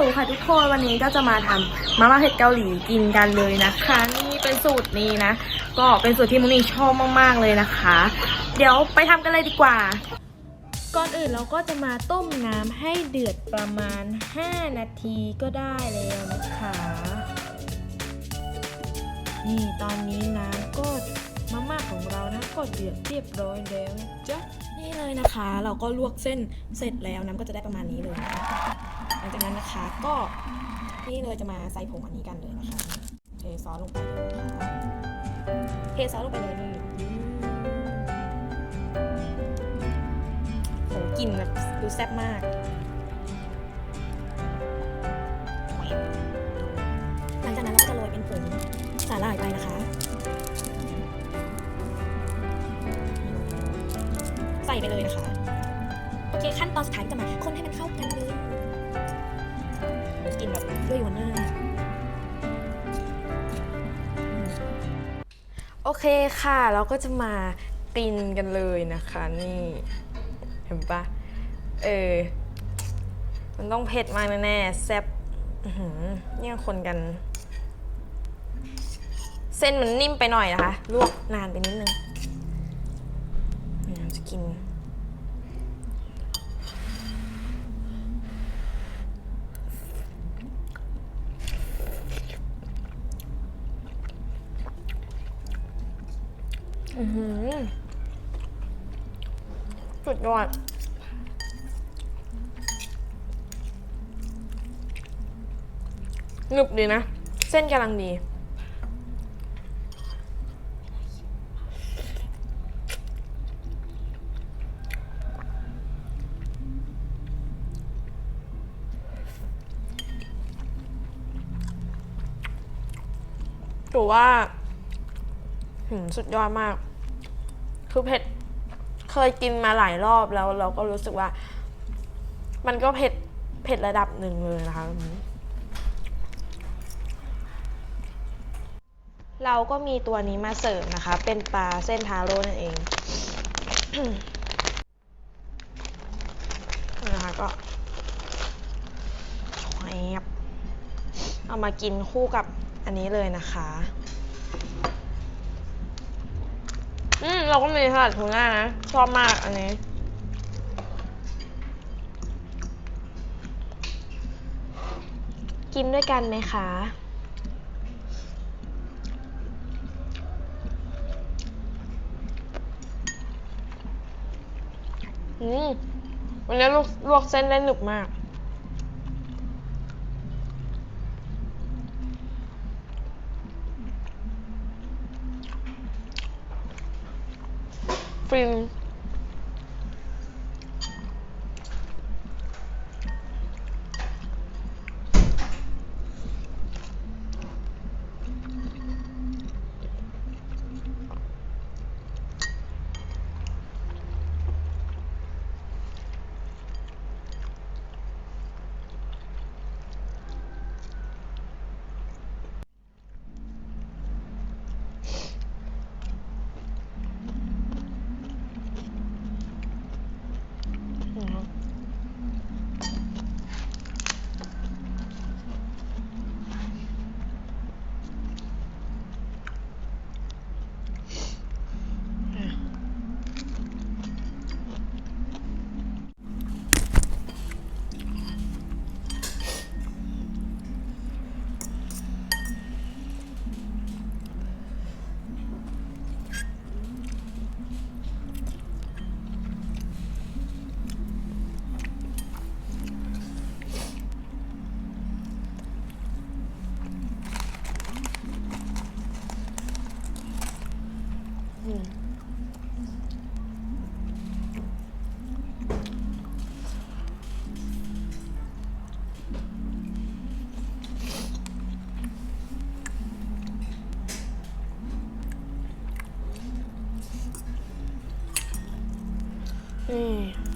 ลค่ะทุกคนวันนี้ก็จะมาทำมาม่าเผ็ดเกาหลีกินกันเลยนะคะ นี่เป็นสูตรนี้นะ ก็เป็นสูตรที่มุนี่ชอบมากๆเลยนะคะ เดี๋ยวไปทำกันเลยดีกว่า ก่อนอื่นเราก็จะมาต้มน้ำให้เดือดประมาณ 5 นาทีก็ได้แล้วนะคะ นี่ตอนนี้น้ำก็มาม่าของเรานะก็เดือดเรียบร้อยแล้วจ๊ะ นี่เลยนะคะ เราก็ลวกเส้นเสร็จแล้วน้ำก็จะได้ประมาณนี้เลยะะหลังจากนั้นนะคะก็นี่เลยจะมาใส่ผงอันนี้กันเลยนะคะเทซอสลงไปเลยนะคะเทซอสลงไปเลยนี่โหกลิ่นแบบดูแซ่บมาก เลยนะคะ โอเคขั้นตอนสุดท้ายจะมาคนให้มันเข้ากันเลยกินแบบด้วยวันหน้าโอเคค่ะ เราก็จะมาตินกันเลยนะคะนี่ เห็นปะเออ มันต้องเผ็ดมากแน่ๆแซ่บเนี่ยคนกัน เส้นมันนิ่มไปหน่อยนะคะ ลวกนานไปนิดนึงเนี่ยจะกิน อือสุดยอดหนึบดีนะ เส้นกำลังดี ถือว่า สุดยอดมาก คือเผ็ด เคยกินมาหลายรอบแล้วเราก็รู้สึกว่า มันก็เผ็ด เผ็ดระดับหนึ่งเลยนะคะเราก็มีตัวนี้มาเสริมนะคะ เป็นปลาเส้นทาโร่นั่นเองนะคะก็แอบเอามากินคู่กับอันนี้เลยนะคะ อืมเราก็มีสลัดทูน่านะ ชอบมากอันนี้ กินด้วยกันไหมคะ อืม วันนี้ลวกลวกเส้นได้หนึบมาก friend 嗯。